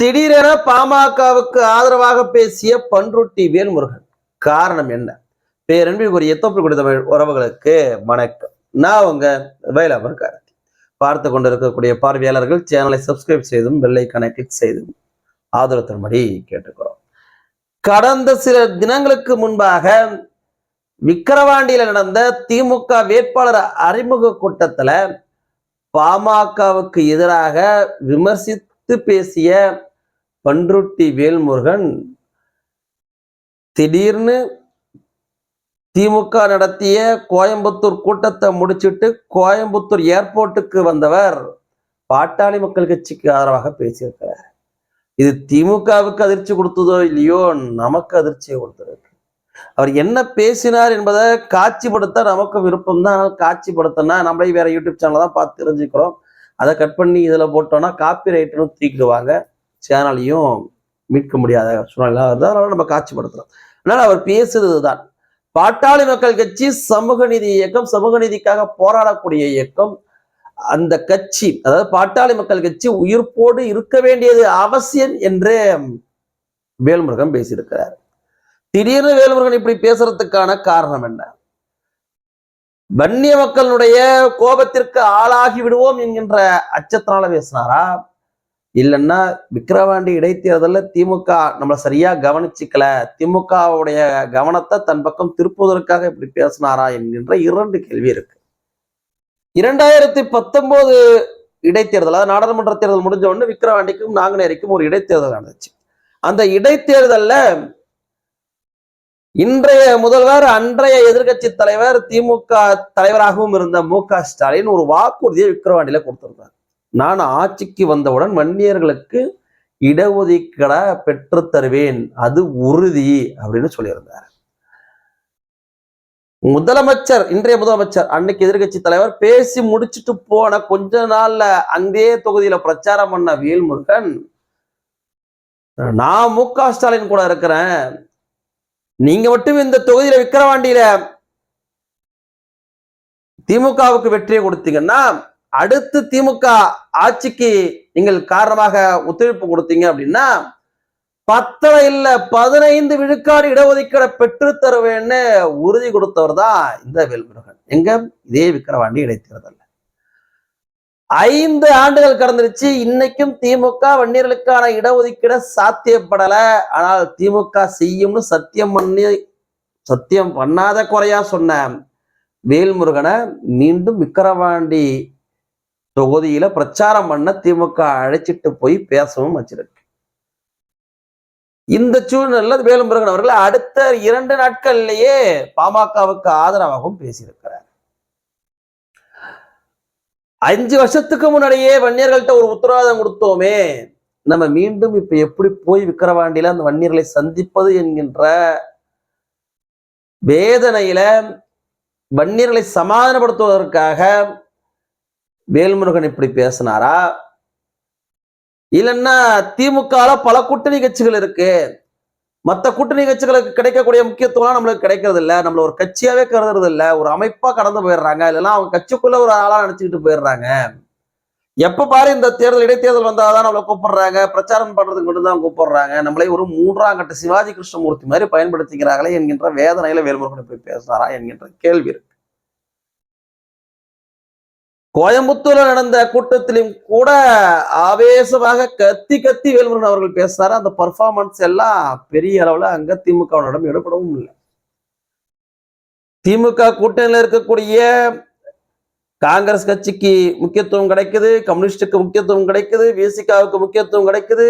திடீரென பாமகவுக்கு ஆதரவாக பேசிய பன்ருட்டி வேல்முருகன். காரணம் என்ன? பேரன்பிற்குரிய தொப்பு கொடுத்த உறவுகளுக்கு வணக்கம். நான் உங்க வேலாமர் கார்த்தி. பார்த்து கொண்டிருக்கக்கூடிய பார்வையாளர்கள் சேனலை சப்ஸ்கிரைப் செய்தும் வெள்ளை கிளிக் செய்தும் ஆதரவு தரும்படி கேட்டுக்கிறோம். கடந்த சில தினங்களுக்கு முன்பாக விக்கிரவாண்டியில நடந்த திமுக வேட்பாளர் அறிமுக கூட்டத்துல பாமகவுக்கு எதிராக விமர்சித்து பேசிய பன்ருட்டி வேல்முருகன் திடீர்னு திமுக நடத்திய கோயம்புத்தூர் கூட்டத்தை முடிச்சிட்டு கோயம்புத்தூர் ஏர்போர்ட்டுக்கு வந்தவர் பாட்டாளி மக்கள் கட்சிக்கு ஆதரவாக பேசியிருக்கிறார். இது திமுகவுக்கு அதிர்ச்சி கொடுத்ததோ இல்லையோ நமக்கு அதிர்ச்சியை கொடுத்திருக்கு. அவர் என்ன பேசினார் என்பதை காட்சிப்படுத்த நமக்கு விருப்பம் தான். ஆனால் காட்சிப்படுத்தினா நம்மளே வேற யூடியூப் சேனலை தான் பார்த்து தெரிஞ்சுக்கிறோம். அதை கட் பண்ணி இதில் போட்டோம்னா காப்பி ரைட்டுன்னு தூக்கிடுவாங்க. சேனலையும் மீட்க முடியாத சூழ்நிலை. இருந்தால் அதனால நம்ம காட்சிப்படுத்துகிறோம் அதனால அவர் பேசுறது தான் பாட்டாளி மக்கள் கட்சி சமூக நீதி இயக்கம் சமூக நீதிக்காக போராடக்கூடிய இயக்கம். அந்த கட்சி அதாவது பாட்டாளி மக்கள் கட்சி உயிர்ப்போடு இருக்க வேண்டியது அவசியம் என்று வேல்முருகன் பேசியிருக்கிறார். திடீர்னு வேல்முருகன் இப்படி பேசுறதுக்கான காரணம் என்ன? வன்னிய மக்களுடைய கோபத்திற்கு ஆளாகி விடுவோம் என்கின்ற அச்சத்தினால பேசினாரா? இல்லைன்னா விக்கிரவாண்டி இடைத்தேர்தலில் திமுக நம்மளை சரியா கவனிச்சிக்கல. திமுகவுடைய கவனத்தை தன் பக்கம் திருப்புவதற்காக இப்படி பேசினாரா என்கின்ற இரண்டு கேள்வி இருக்கு. இரண்டாயிரத்தி பத்தொன்பது இடைத்தேர்தல் அதாவது நாடாளுமன்ற தேர்தல் முடிஞ்ச உடனே விக்கிரவாண்டிக்கும் நாங்குநேரிக்கும் ஒரு இடைத்தேர்தல் நடந்துச்சு. அந்த இடைத்தேர்தல்ல இன்றைய முதல்வர் அன்றைய எதிர்க்கட்சி தலைவர் திமுக தலைவராகவும் இருந்த மு க ஸ்டாலின் ஒரு வாக்குறுதியை விக்கிரவாண்டியில கொடுத்திருந்தார் நான் ஆட்சிக்கு வந்தவுடன் வன்னியர்களுக்கு இடஒதுக்கீடா பெற்று தருவேன். அது உறுதி அப்படின்னு சொல்லியிருந்தார். முதலமைச்சர் இன்றைய முதலமைச்சர் அன்னைக்கு எதிர்கட்சி தலைவர் பேசி முடிச்சுட்டு போன கொஞ்ச நாள்ல அந்தே தொகுதியில பிரச்சாரம் பண்ண வேல்முருகன் நான் மு க ஸ்டாலின் கூட இருக்கிறேன். நீங்க மட்டும் இந்த தொகுதியில விக்கிரவாண்டியில திமுகவுக்கு வெற்றியை கொடுத்தீங்கன்னா அடுத்து திமுக ஆட்சிக்கு நீங்கள் காரணமாக ஒத்துழைப்பு கொடுத்தீங்க அப்படின்னா பத்தரை இல்ல பதினைந்து விழுக்காடு இடஒதுக்கீடை பெற்று தருவேன்னு உறுதி கொடுத்தவர் தான் இந்த வேல்முருகன். எங்க? இதே விக்கிரவாண்டி இடைத்தேர்தல் ஐந்து ஆண்டுகள் கடந்துருச்சு இன்னைக்கும் திமுக வன்னியர்களுக்கான இடஒதுக்கீடை சாத்தியப்படல. ஆனால் திமுக செய்யும்னு சத்தியம் பண்ணி சத்தியம் பண்ணாத குறையா சொன்ன வேல்முருகனை மீண்டும் விக்கிரவாண்டி தொகுதியில பிரச்சாரம் பண்ண திமுக அழைச்சிட்டு போய் பேசவும் வச்சிருக்கு. இந்த சூழ்நிலை வேலுமுருகன் அவர்கள் அடுத்த இரண்டு நாட்கள்லயே பாமகவுக்கு ஆதரவாகவும் பேசியிருக்கிறார். அஞ்சு வருஷத்துக்கு முன்னாடியே வன்னியர்கள்ட்ட ஒரு உத்தரவாதம் கொடுத்தோமே. நம்ம மீண்டும் இப்ப எப்படி போய் விக்கிரவாண்டியில அந்த வன்னியர்களை சந்திப்பது என்கின்ற வேதனையில வன்னியர்களை சமாதானப்படுத்துவதற்காக வேல்முருகன் இப்படி பேசினாரா? இல்லைன்னா திமுகல பல கூட்டணி கட்சிகள் இருக்கு. மற்ற கூட்டணி கட்சிகளுக்கு கிடைக்கக்கூடிய முக்கியத்துவம் நம்மளுக்கு கிடைக்கிறது இல்லை நம்மள ஒரு கட்சியாவே கருதுறது இல்ல ஒரு அமைப்பா கடந்து போயிடுறாங்க. இல்லைன்னா அவங்க கட்சிக்குள்ள ஒரு ஆளா நினைச்சுக்கிட்டு போயிடுறாங்க. எப்ப பாரு இந்த தேர்தல் இடைத்தேர்தல் வந்தாதான் நம்மளை கூப்பிடுறாங்க. பிரச்சாரம் பண்றதுக்கு மட்டும்தான் கூப்பிடுறாங்க. நம்மளே ஒரு மூன்றாம் கட்ட சிவாஜி கிருஷ்ணமூர்த்தி மாதிரி பயன்படுத்திக்கிறாங்களே என்கின்ற வேதனையில வேல்முருகன் இப்படி பேசுறாரா என்கின்ற கேள்வி இருக்கு. கோயம்புத்தூர்ல நடந்த கூட்டத்திலும் கூட ஆவேசமாக கத்தி கத்தி வேல்முருகன் அவர்கள் பேசினாரு அந்த பர்ஃபார்மன்ஸ் எல்லாம் பெரிய அளவுல அங்க திமுகவினிடம் ஈடுபடவும் இல்லை. திமுக கூட்டணியில இருக்கக்கூடிய காங்கிரஸ் கட்சிக்கு முக்கியத்துவம் கிடைக்குது கம்யூனிஸ்டுக்கு முக்கியத்துவம் கிடைக்குது விசிகாவுக்கு முக்கியத்துவம் கிடைக்குது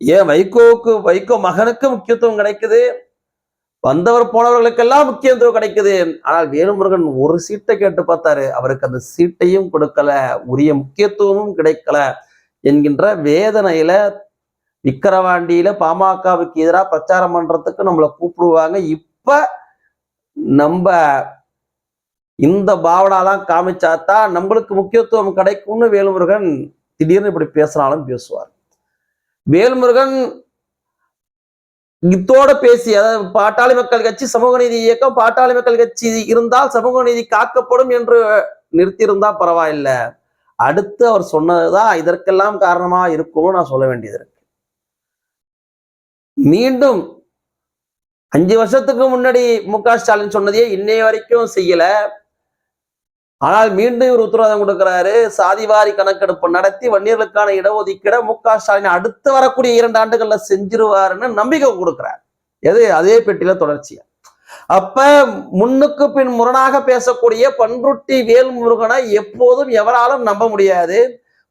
ஏன் வைகோவுக்கு வைகோ மகனுக்கு முக்கியத்துவம் கிடைக்குது. வந்தவர் போனவர்களுக்கெல்லாம் முக்கியத்துவம் கிடைக்குது. ஆனால் வேலுமுருகன் ஒரு சீட்டை கேட்டு பார்த்தாரு. அவருக்கு அந்த சீட்டையும் கொடுக்கல. உரிய முக்கியத்துவமும் கிடைக்கல என்கின்ற வேதனையில விக்கிரவாண்டியில பாமகவுக்கு எதிராக பிரச்சாரம் பண்றதுக்கு நம்மளை கூப்பிடுவாங்க. இப்ப நம்ம இந்த பாவனாலாம் காமிச்சாதான் நம்மளுக்கு முக்கியத்துவம் கிடைக்கும்னு வேலுமுருகன் திடீர்னு இப்படி பேசினாலும் பேசுவார். வேல்முருகன் இத்தோட பேசி அதாவது பாட்டாளி மக்கள் கட்சி சமூக நீதி இயக்கம் பாட்டாளி மக்கள் கட்சி இருந்தால் சமூக நீதி காக்கப்படும் என்று நிறுத்தியிருந்தா பரவாயில்ல. அடுத்து அவர் சொன்னதுதான் இதற்கெல்லாம் காரணமா இருக்கும்னு நான் சொல்ல வேண்டியது இருக்கு. மீண்டும் அஞ்சு வருஷத்துக்கு முன்னாடி மு க ஸ்டாலின் சொன்னதையே இன்னைய வரைக்கும் செய்யல. ஆனால் மீண்டும் இவர் உத்தரவாதம் கொடுக்கிறாரு. சாதிவாரி கணக்கெடுப்பு நடத்தி வன்னியர்களுக்கான இடஒதுக்கீட மு க. ஸ்டாலின் அடுத்து வரக்கூடிய இரண்டு ஆண்டுகள்ல செஞ்சிருவாருன்னு நம்பிக்கை கொடுக்கிறார். எது? அதே பெட்டியில தொடர்ச்சியா? அப்ப முன்னுக்கு பின் முரணாக பேசக்கூடிய பன்ருட்டி வேல்முருகனை எப்போதும் எவராலும் நம்ப முடியாது.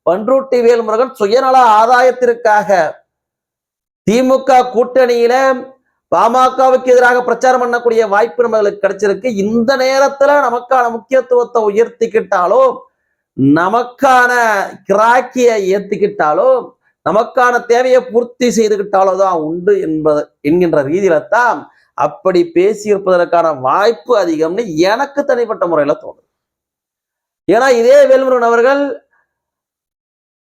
பன்ருட்டி வேல்முருகன் சுயநல ஆதாயத்திற்காக திமுக கூட்டணியில பாமகவுக்கு எதிராக பிரச்சாரம் பண்ணக்கூடிய வாய்ப்பு நம்மளுக்கு கிடைச்சிருக்கு. இந்த நேரத்துல நமக்கான முக்கியத்துவத்தை உயர்த்திக்கிட்டாலோ நமக்கான கிராக்கியை ஏத்துக்கிட்டாலோ நமக்கான தேவையை பூர்த்தி செய்துகிட்டாலோ தான் உண்டு என்பது என்கின்ற ரீதியில தான் அப்படி பேசியிருப்பதற்கான வாய்ப்பு அதிகம்னு எனக்கு தனிப்பட்ட முறையில தோணுது. ஏன்னா இதே வேல்முருகன் அவர்கள்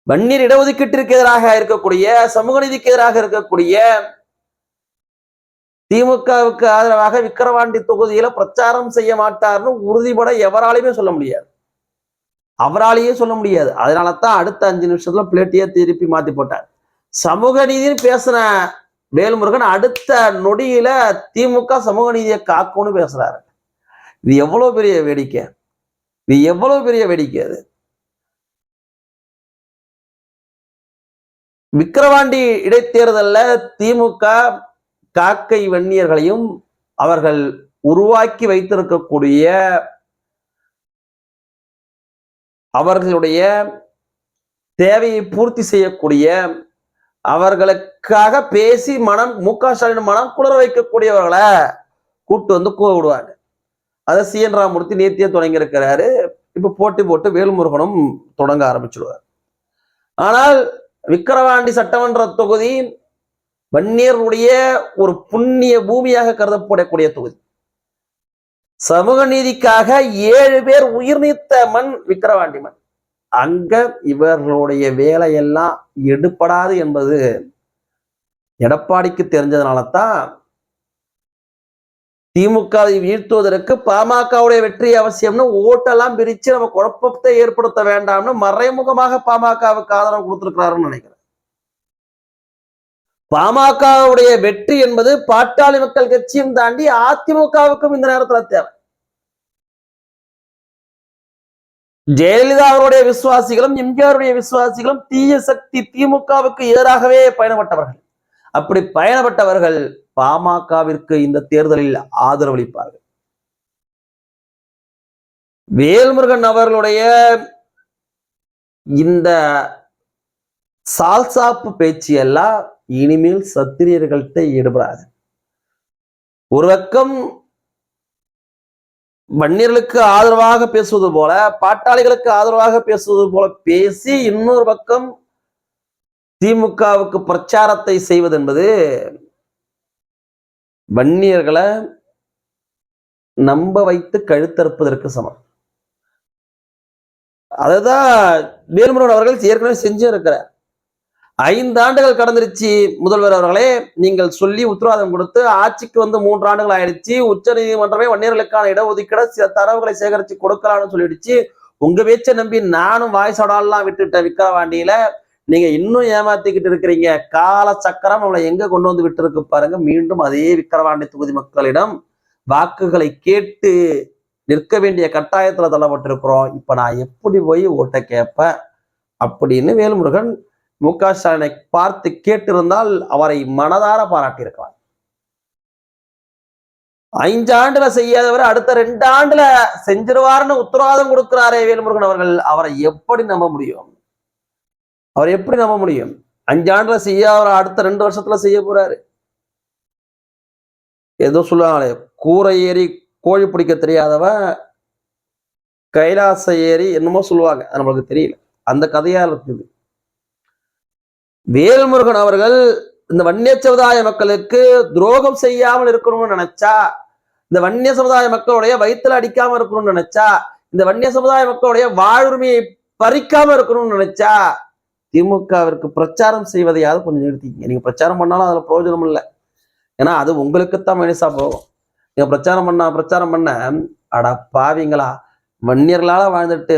வன்னியர் இடஒதுக்கீட்டிற்கு எதிராக இருக்கக்கூடிய சமூக நீதிக்கு எதிராக இருக்கக்கூடிய திமுகவுக்கு ஆதரவாக விக்கிரவாண்டி தொகுதியில பிரச்சாரம் செய்ய மாட்டார்னு உறுதிபட எவராலையுமே சொல்ல முடியாது. அவராலேயே சொல்ல முடியாது. அதனால தான் அடுத்த அஞ்சு நிமிஷத்துல பிளேட்டியே திருப்பி மாத்தி போட்டார். சமூக நீதினு பேசின வேல்முருகன் அடுத்த நொடியில திமுக சமூக நீதியை காக்கும்னு பேசுறாரு. இது எவ்வளவு பெரிய வேடிக்கை? இது எவ்வளவு பெரிய வேடிக்கை அது? விக்கிரவாண்டி இடைத்தேர்தல்ல திமுக காக்கை வன்னியர்களையும் அவர்கள் உருவாக்கி வைத்திருக்கக்கூடிய அவர்களுடைய தேவையை பூர்த்தி செய்யக்கூடிய அவர்களுக்காக பேசி மனம் மு க ஸ்டாலின் மனம் குளர வைக்கக்கூடியவர்களை கூட்டு வந்து கூவ விடுவாங்க. அதை சி என் ராமூர்த்தி நேத்தியே தொடங்கி இருக்கிறாரு இப்ப போட்டி போட்டு வேல்முருகனும் தொடங்க ஆரம்பிச்சிடுவார் ஆனால் விக்கிரவாண்டி சட்டமன்ற தொகுதி வன்னியருடைய ஒரு புண்ணிய பூமியாக கருதப்படக்கூடிய தொகுதி. சமூக நீதிக்காக ஏழு பேர் உயிர் நீத்த மண் விக்கிரவாண்டி மண். அங்க இவர்களுடைய வேலையெல்லாம் எடுப்படாது என்பது எடப்பாடிக்கு தெரிஞ்சதுனால தான் திமுகவை வீழ்த்துவதற்கு பாமகவுடைய வெற்றி அவசியம்னு ஓட்டெல்லாம் பிரிச்சு நம்ம குழப்பத்தை ஏற்படுத்த வேண்டாம்னு மறைமுகமாக பாமகவுக்கு ஆதரவு கொடுத்துருக்கிறாருன்னு நினைக்கிறேன். பாமகவுடைய வெற்றி என்பது பாட்டாளி மக்கள் கட்சியும் தாண்டி அதிமுகவுக்கும் இந்த நேரத்துல தேவை. ஜெயலலிதா அவருடைய விசுவாசிகளும் எம்ஜிஆருடைய விசுவாசிகளும் தீய சக்தி திமுகவுக்கு எதிராகவே பயணப்பட்டவர்கள். அப்படி பயணப்பட்டவர்கள் பாமகவிற்கு இந்த தேர்தலில் ஆதரவளிப்பார்கள் வேல்முருகன் அவர்களுடைய இந்த சால்சாப்பு பேச்சு எல்லாம் இனிமேல் சத்திரியர்கள்ட்ட ஈடுபடாது. ஒரு பக்கம் வன்னியர்களுக்கு ஆதரவாக பேசுவது போல பாட்டாளிகளுக்கு ஆதரவாக பேசுவது போல பேசி இன்னொரு பக்கம் திமுகவுக்கு பிரச்சாரத்தை செய்வது என்பது வன்னியர்களை நம்ப வைத்து கழுத்தறுப்பதற்கு சமம். அதுதான் வேலுமுருகன் அவர்கள் ஏற்கனவே செஞ்சு இருக்கிறார் ஐந்து ஆண்டுகள் கடந்துருச்சு முதல்வர் அவர்களே. நீங்கள் சொல்லி உத்தரவாதம் கொடுத்து ஆட்சிக்கு வந்து மூன்று ஆண்டுகள் ஆயிடுச்சு. உச்ச நீதிமன்றமே வன்னியர்களுக்கான இடஒதுக்கீடு சில தரவுகளை சேகரித்து கொடுக்கலாம்னு சொல்லிடுச்சு. உங்க பேச்சை நம்பி நானும் வாய்ஸோடலாம் விட்டுட்டேன் விக்கிரவாண்டியில. நீங்க இன்னும் ஏமாத்திக்கிட்டு இருக்கிறீங்க. கால சக்கரம் அவளை எங்க கொண்டு வந்து விட்டு இருக்கு பாருங்க. மீண்டும் அதே விக்கிரவாண்டி தொகுதி மக்களிடம் வாக்குகளை கேட்டு நிற்க வேண்டிய கட்டாயத்துல தள்ளப்பட்டிருக்கிறோம். இப்ப நான் எப்படி போய் ஓட்டை கேட்பேன்? அப்படின்னு வேல்முருகன் மு க ஸ்டாலினை பார்த்து கேட்டிருந்தால் அவரை மனதார பாராட்டியிருக்கலாம். ஐந்து ஆண்டுல செய்யாதவர் அடுத்த ரெண்டு ஆண்டுல செஞ்சிருவாருன்னு உத்தரவாதம் கொடுக்கிறாரே வேல்முருகன் அவர்கள். அவரை எப்படி நம்ப முடியும்? அவரை எப்படி நம்ப முடியும்? அஞ்சு ஆண்டுல செய்யாத அடுத்த ரெண்டு வருஷத்துல செய்ய போறாரு. ஏதோ சொல்லுவாங்களே கூரை ஏறி கோழி பிடிக்க தெரியாதவன் கைலாச ஏறி என்னமோ சொல்லுவாங்க. அது நம்மளுக்கு தெரியல. அந்த கதையா இருக்குது வேல்முருகன் அவர்கள் இந்த வன்னிய சமுதாய மக்களுக்கு துரோகம் செய்யாமல் இருக்கணும்னு நினைச்சா இந்த வன்னிய சமுதாய மக்களுடைய வயிற்றுல அடிக்காம இருக்கணும்னு நினைச்சா இந்த வன்னிய சமுதாய மக்களுடைய வாழ்வுரிமையை பறிக்காம இருக்கணும்னு நினைச்சா திமுகவிற்கு பிரச்சாரம் செய்வதையாவது கொஞ்சம் நிறுத்திங்க நீங்க பிரச்சாரம் பண்ணாலும் அதுல பிரயோஜனம் இல்லை. ஏன்னா அது உங்களுக்குத்தான் மைனஸா போகும். நீங்க பிரச்சாரம் பண்ண பிரச்சாரம் பண்ண அட பாவிங்களா. வன்னியர்களால வாழ்ந்துட்டு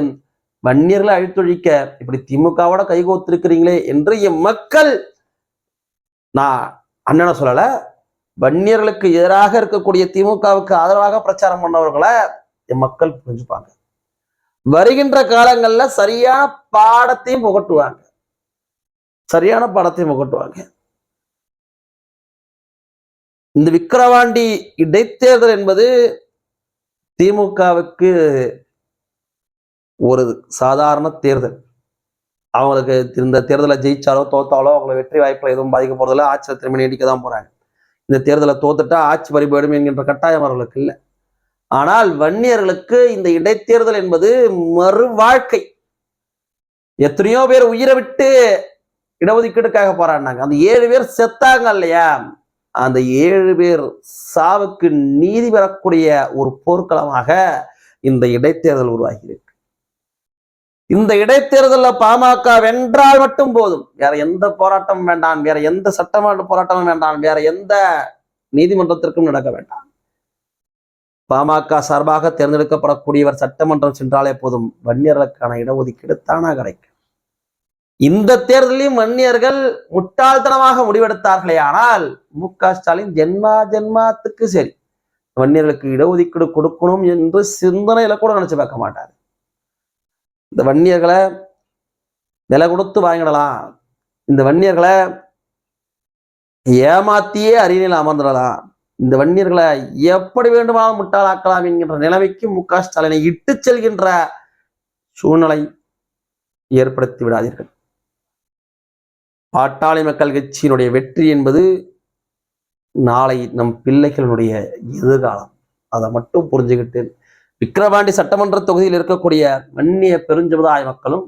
வன்னியர்களை அழித்தொழிக்க இப்படி திமுகவோட கைகோத்திருக்கிறீங்களே என்று என் மக்கள் நான் அண்ணனை சொல்லல வன்னியர்களுக்கு எதிராக இருக்கக்கூடிய திமுகவுக்கு ஆதரவாக பிரச்சாரம் பண்ணவர்களை என் மக்கள் புரிஞ்சுப்பாங்க. வருகின்ற காலங்கள்ல சரியான பாடத்தையும் புகட்டுவாங்க. சரியான பாடத்தையும் புகட்டுவாங்க. இந்த விக்கிரவாண்டி இடைத்தேர்தல் என்பது திமுகவுக்கு ஒரு சாதாரண தேர்தல். அவங்களுக்கு இந்த தேர்தலை ஜெயிச்சாலோ தோத்தாலோ அவங்கள வெற்றி வாய்ப்புல எதுவும் பாதிக்க போகிறதில்ல ஆட்சியில் திரும்ப நீடிக்க தான் போறாங்க. இந்த தேர்தலை தோத்துட்டா ஆட்சி பறிபோயிடும் என்கின்ற கட்டாயம் அவர்களுக்கு இல்லை. ஆனால் வன்னியர்களுக்கு இந்த இடைத்தேர்தல் என்பது மறு வாழ்க்கை. எத்தனையோ பேர் உயிரை விட்டு இடஒதுக்கீடுக்காக போராடினாங்க. அந்த ஏழு பேர் செத்தாங்க இல்லையா? அந்த ஏழு பேர் சாவுக்கு நீதி பெறக்கூடிய ஒரு போர்க்களமாக இந்த இடைத்தேர்தல் உருவாகிறது. இந்த இடைத்தேர்தலில் பாமக வென்றால் மட்டும் போதும். வேற எந்த போராட்டமும் வேண்டாம். வேற எந்த சட்டமன்ற போராட்டமும் வேண்டாம். வேற எந்த நீதிமன்றத்திற்கும் நடக்க வேண்டாம். பாமக சார்பாக தேர்ந்தெடுக்கப்படக்கூடியவர் சட்டமன்றம் சென்றாலே போதும். வன்னியர்களுக்கான இடஒதுக்கீடு தானா கிடைக்கும். இந்த தேர்தலையும் வன்னியர்கள் முட்டாள்தனமாக முடிவெடுத்தார்களே ஆனால் மு க ஸ்டாலின் ஜென்மா ஜென்மாத்துக்கு சரி. வன்னியர்களுக்கு இடஒதுக்கீடு கொடுக்கணும் என்று சிந்தனையில கூட நினைச்சு பார்க்க மாட்டார். இந்த வன்னியர்களை விலை கொடுத்து வாங்கிடலாம். இந்த வன்னியர்களை ஏமாத்தியே அரியணையில் அமர்ந்துடலாம் இந்த வன்னியர்களை எப்படி வேண்டுமானாலும் முட்டாளாக்கலாம் என்கின்ற நிலைமைக்கு மு க ஸ்டாலினை இட்டு செல்கின்ற சூழ்நிலை ஏற்படுத்தி விடாதீர்கள். பாட்டாளி மக்கள் கட்சியினுடைய வெற்றி என்பது நாளை நம் பிள்ளைகளுடைய எதிர்காலம். அதை மட்டும் புரிஞ்சுக்கிட்டு விக்கிரவாண்டி சட்டமன்ற தொகுதியில் இருக்கக்கூடிய வன்னிய பெருஞ்சமுதாய மக்களும்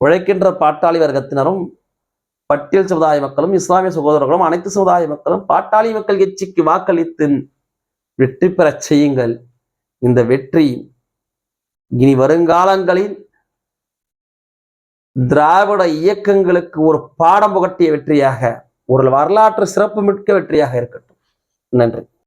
உழைக்கின்ற பாட்டாளி வர்க்கத்தினரும் பட்டியல் சமுதாய மக்களும் இஸ்லாமிய சகோதரர்களும் அனைத்து சமுதாய மக்களும் பாட்டாளி மக்கள் கட்சிக்கு வாக்களித்து வெற்றி பெறச் செய்யுங்கள். இந்த வெற்றி இனி வருங்காலங்களில் திராவிட இயக்கங்களுக்கு ஒரு பாடம் புகட்டிய வெற்றியாக ஒரு வரலாற்று சிறப்பு மிக்க வெற்றியாக இருக்கட்டும். நன்றி.